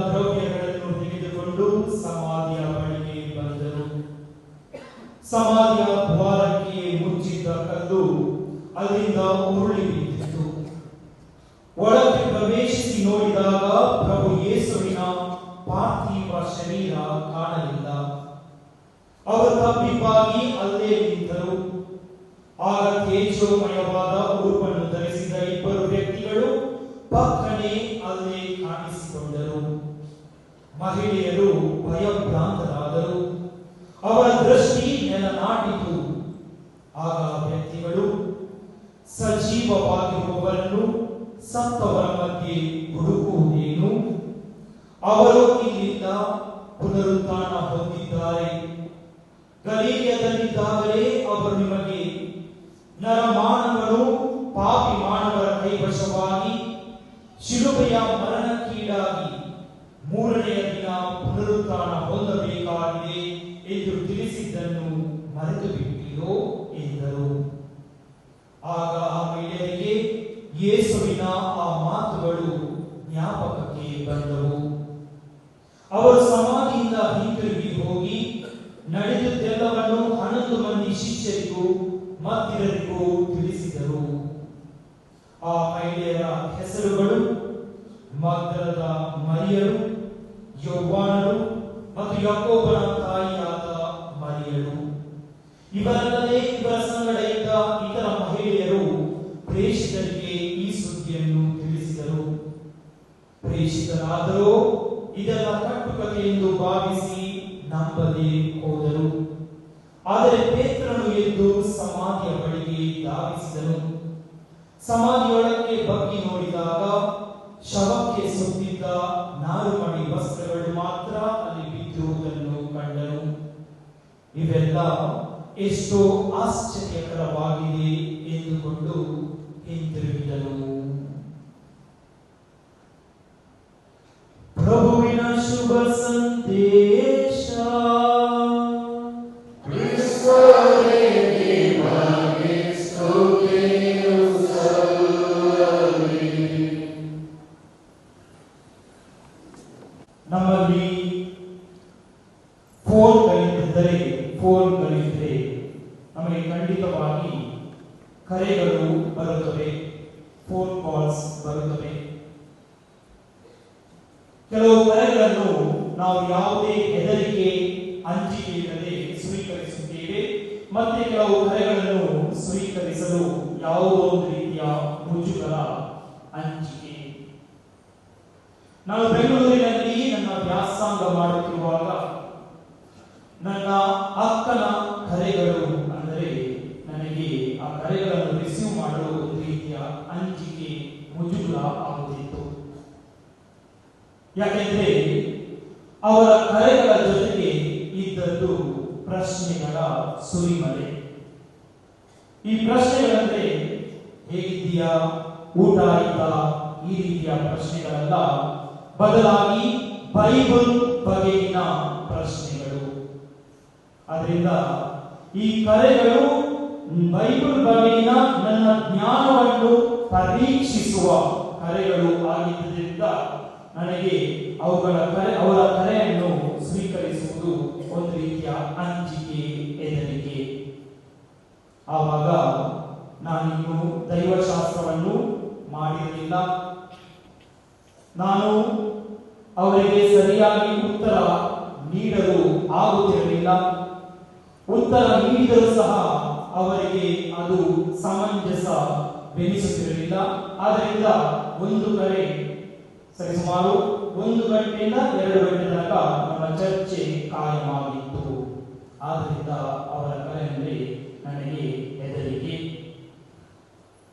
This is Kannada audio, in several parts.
ದ್ರವ್ಯಗಳನ್ನು ತೆಗೆದುಕೊಂಡು ಸಮಾಧಿಯ ಬಳಿಗೆ ಬಂದರು. ಸಮಾಧಿಯ ದ್ವಾರಕ್ಕೆ ಮುಚ್ಚಿದ್ದ ಕಲ್ಲು ಅಲ್ಲಿಂದ ಉರುಳಿ ಬಿದ್ದಿತು. ಒಳಗೆ ಪ್ರವೇಶಿಸಿ ನೋಡಿದಾಗ ಪ್ರಭು ಯೇಸುವಿನ ಪಾರ್ಥಿವ ಶರೀರ ಕಾಣಲಿಲ್ಲ. ಅವರು ತಪ್ಪಿಬ್ಬಾಗಿ ಅಲ್ಲೇ ನಿಂತರು. ಆಗ ತೇಜೋಮಯವಾದ ಉರುಪನ್ನು ಧರಿಸಿದ ಇಬ್ಬರು ವ್ಯಕ್ತಿಗಳು ಪಕ್ಕನೆ ಮಹಿಳೆಯರು ಭಯಭ್ರಾಂತರಾದರು. ಅವರ ದೃಷ್ಟಿ ನೆಲನಾಟಿತು. ಆಗ ವ್ಯಕ್ತಿಗಳು ಸಜೀವವಾಗಿರುವವರನ್ನು ಸತ್ತವರ ಮಧ್ಯೆ ಹುಡುಕುವುದೇನು? ಅವರು ಇಲ್ಲಿಂದ ಪುನರುತ್ಥಾನ ಹೊಂದಿದ್ದಾರೆ. ಗಲೀಲಿಯದಲ್ಲಿದ್ದಾಗಲೇ ಅವರು ನಿಮಗೆ ನರಮಾನವರು ಮರೆತು ಬಿಟ್ಟಿರೋ ಎಂದರು. ಆಗ ಆ ಮಹಿಳೆಯರಿಗೆ ಯೇಸುವಿನ ಆ ಮಾತುಗಳು ಜ್ಞಾಪಕಕ್ಕೆ ಬಂದವು. ಅವರು ಸಮಾಧಿಯಿಂದ ಹಿಂತಿರುಗಿ ಹೋಗಿ ನಡೆದುದೆಲ್ಲವನ್ನು ಹನ್ನೊಂದು ಮಂದಿ ಶಿಷ್ಯರಿಗೂ ಮತ್ತಿರರಿಗೂ ತಿಳಿಸಿದರು. ಆ ಮಹಿಳೆಯರ ಹೆಸರುಗಳು ಮಗ್ದಲದ ಮರಿಯರು ಯೌವಾನರು ಮತ್ತು ಯಾಕೋಬನ ಭಾವಿಸಿ ನಂಬದೆ ಹೋದರು. ಆದರೆ ಪೇತ್ರನು ಎದ್ದು ಸಮಾಧಿಯ ಬಳಿಗೆ ಧಾವಿಸಿದನು. ಸಮಾಧಿಯೊಳಕ್ಕೆ ಬಗ್ಗಿ ನೋಡಿದಾಗ ಶವಕ್ಕೆ ಸುತ್ತಿದ್ದ ನಾರುಮಣಿ ವಸ್ತ್ರಗಳು ಮಾತ್ರ ಅಲ್ಲಿ ಬಿದ್ದಿರುವುದನ್ನು ಕಂಡನು. ಇವೆಲ್ಲ ಎಷ್ಟೋ ಆಶ್ಚರ್ಯಕರವಾಗಿದೆ ಎಂದುಕೊಂಡು ಹಿಂತಿರುಗಿದನು. ನಮ್ಮಲ್ಲಿ ಫೋನ್ಗಳಿದ್ದರೆ ಫೋನ್ಗಳಿದ್ದರೆ ನಮಗೆ ಖಂಡಿತವಾಗಿ ಕರೆಗಳು ಬರುತ್ತವೆ ಫೋನ್ ಕಾಲ್ಸ್ ಬರುತ್ತವೆ. ಕೆಲವು ಕರೆಗಳನ್ನು ನಾವು ಯಾವುದೇ ಹೆದರಿಕೆ ಅಂಜಿಕೆ ಇಲ್ಲದೆ ಸ್ವೀಕರಿಸುತ್ತೇವೆ. ಮತ್ತೆ ಕೆಲವು ಕರೆಗಳನ್ನು ಸ್ವೀಕರಿಸಲು ಯಾವುದೋ ಒಂದು ರೀತಿಯ ಮುಜುಗರ ಅಂಜಿಕೆ. ನಾನು ಬೆಂಗಳೂರಿನಲ್ಲಿ ನನ್ನ ವ್ಯಾಸಂಗ ಮಾಡುತ್ತಿರುವಾಗ ನನ್ನ ಅಕ್ಕನ ಕರೆಗಳು, ಅಂದರೆ ನನಗೆ ಆ ಕರೆಗಳನ್ನು ರಿಸೀವ್ ಮಾಡಲು ಒಂದು ರೀತಿಯ ಅಂಜಿಕೆ, ಮುಜುಗರ ಆಗುತ್ತಿತ್ತು. ಯಾಕೆಂದ್ರೆ ಅವರ ಕರೆಗಳ ಸುರಿಮಳೆ ಈ ಪ್ರಶ್ನೆಗಳಂದ್ರೆ ಹೇಗಿದ್ದೀಯಾ? ಊಟ ಆಯ್ತಾ? ಈ ರೀತಿಯ ಪ್ರಶ್ನೆಗಳೆಲ್ಲ. ಬದಲಾಗಿ ಬೈಬಲ್ ಬಗೆಗಿನ ಪ್ರಶ್ನೆಗಳು. ಅದರಿಂದ ಈ ಕರೆಗಳು ಬೈಬಲ್ ಬಗೆಗಿನ ನನ್ನ ಜ್ಞಾನವನ್ನು ಪರೀಕ್ಷಿಸುವ ಕರೆಗಳು ಆಗಿದ್ದರಿಂದ ನನಗೆ ಅವುಗಳ ಕರೆ ಅವರ ಕಲೆಯನ್ನು ಸ್ವೀಕರಿಸುವುದು ಒಂದು ರೀತಿಯ ಅಂಜಿಕೆ. ಆವಾಗ ನಾನಿನ್ನು ದೈವಶಾಸ್ತ್ರವನ್ನು ಮಾಡಿರಲಿಲ್ಲ. ನಾನು ಅವರಿಗೆ ಸರಿಯಾಗಿ ಉತ್ತರ ನೀಡಲು ಆಗುತ್ತಿರಲಿಲ್ಲ. ಉತ್ತರ ನೀಡಿದರೂ ಸಹ ಅವರಿಗೆ ಅದು ಸಮಂಜಸ ಬೆನಿಸುತ್ತಿರಲಿಲ್ಲ ಆದ್ದರಿಂದ ಒಂದು ಕಡೆ ಸರಿಸುಮಾರು ಒಂದು ಗಂಟೆಯಿಂದ ಎರಡು ಗಂಟೆ ತನಕ ನಮ್ಮ ಚರ್ಚೆ ಕಾಯಮಾಗಿತ್ತು ಆದ್ದರಿಂದ ಅವರ ಕರೆಯಲ್ಲಿ ನನಗೆ ಹೆದರಿಕೆ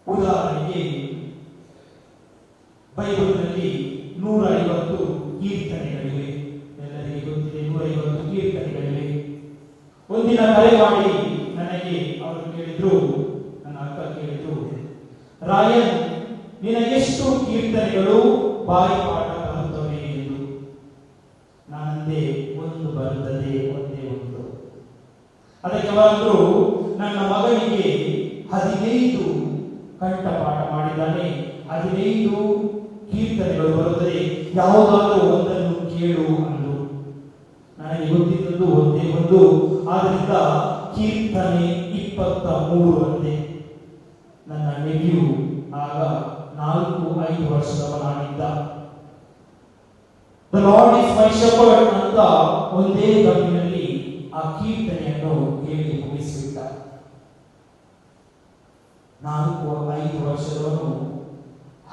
ಉದಾಹರಣೆಗೆ ಬೈಬಲ್ನಲ್ಲಿ ನೂರ ಐವತ್ತು ಕೀರ್ತನೆಗಳಿವೆ. ಎಲ್ಲರಿಗೆ ಗೊತ್ತಿದೆ ನೂರ ಐವತ್ತು ಕೀರ್ತನೆಗಳಿವೆ. ಒಂದಿನ ಕರೆ ಮಾಡಿ ನನಗೆ ಅವರು ಕೇಳಿದ್ರು, ನನ್ನ ಅಕ್ಕ ಕೇಳಿದ್ರು, ರಾಯನ್, ನಿನಗೆಷ್ಟು ಕೀರ್ತನೆಗಳು ಬಾಯಿ ಪಾಠ ಬರುತ್ತವೆ ಎಂದು. ನಾನಂದೇ ಒಂದು ಬರುತ್ತದೆ ಒಂದೇ ಒಂದು. ಅದಕ್ಕೆ ಬಂದ್ರು ನನ್ನ ಮಗನಿಗೆ ಹದಿನೈದು ಕಂಠಪಾಠ ಮಾಡಿದ್ದಾನೆ. ಹದಿನೈದು ಕೀರ್ತನೆಗಳು ಬರುತ್ತದೆ. ಯಾವುದಾದರೂ ಒಂದನ್ನು ಕೇಳು ಅಂದು. ನನಗೆ ಗೊತ್ತಿದ್ದದ್ದು ಒಂದೇ ಒಂದು. ಆದ್ದರಿಂದ ಕೀರ್ತನೆ ಇಪ್ಪತ್ತ ಮೂರು ಅಂದೆ. ನನ್ನ ನೆಗೆಯು ಆಗ ನಾಲ್ಕು, ಐದು ವರ್ಷದವನಾಗಿದ್ದ. ದ ಲಾರ್ಡ್ ಇಸ್ ಮೈ ಅಂತ ಒಂದೇ ಗಮ್ಮಿನಲ್ಲಿ ಆ ಕೀರ್ತನೆಯನ್ನು ಕೇಳಿ ಮುಗಿಸಿಬಿಟ್ಟ ನಾಲ್ಕು ಐದು ವರ್ಷದವನು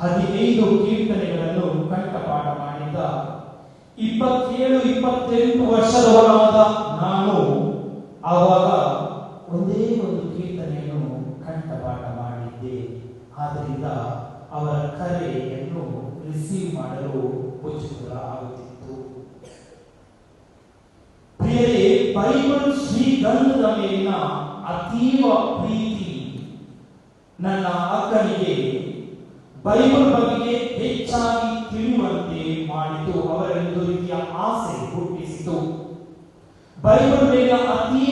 ಹದಿನೈದು ಕೀರ್ತನೆಗಳನ್ನು ಕಂಠಪಾಠ ಮಾಡಿದ್ದ ಇಪ್ಪತ್ತೇಳು, ಇಪ್ಪತ್ತೆಂಟು ವರ್ಷದವನಾದ ನಾನು ಆವಾಗ ಒಂದೇ ಒಂದು ಕೀರ್ತನೆಯನ್ನು ಕಂಠಪಾಠ ಮಾಡಿದ್ದೆ. ಆದ್ದರಿಂದ ಅವರ ಕರೆಯನ್ನು ರಿಸೀವ್ ಮಾಡಲು ಉಚಿತ ಆಗುತ್ತಿತ್ತು. ಬೈಬಲ್ ಶ್ರೀಗಂಧದ ಮೇಲಿನ ಅತೀವ ಪ್ರೀತಿ ನನ್ನ ಅಕ್ಕನಿಗೆ ಬೈಬಲ್ ಬಗ್ಗೆ ಹೆಚ್ಚಾಗಿ ತಿಳಿಯುವಂತೆ ಮಾಡಿತು. ಅವರಲ್ಲಿ ರೀತಿಯ ಆಸೆ ಹುಟ್ಟಿಸಿತು. ಬೈಬಲ್ ಮೇಲೆ ಅತೀವ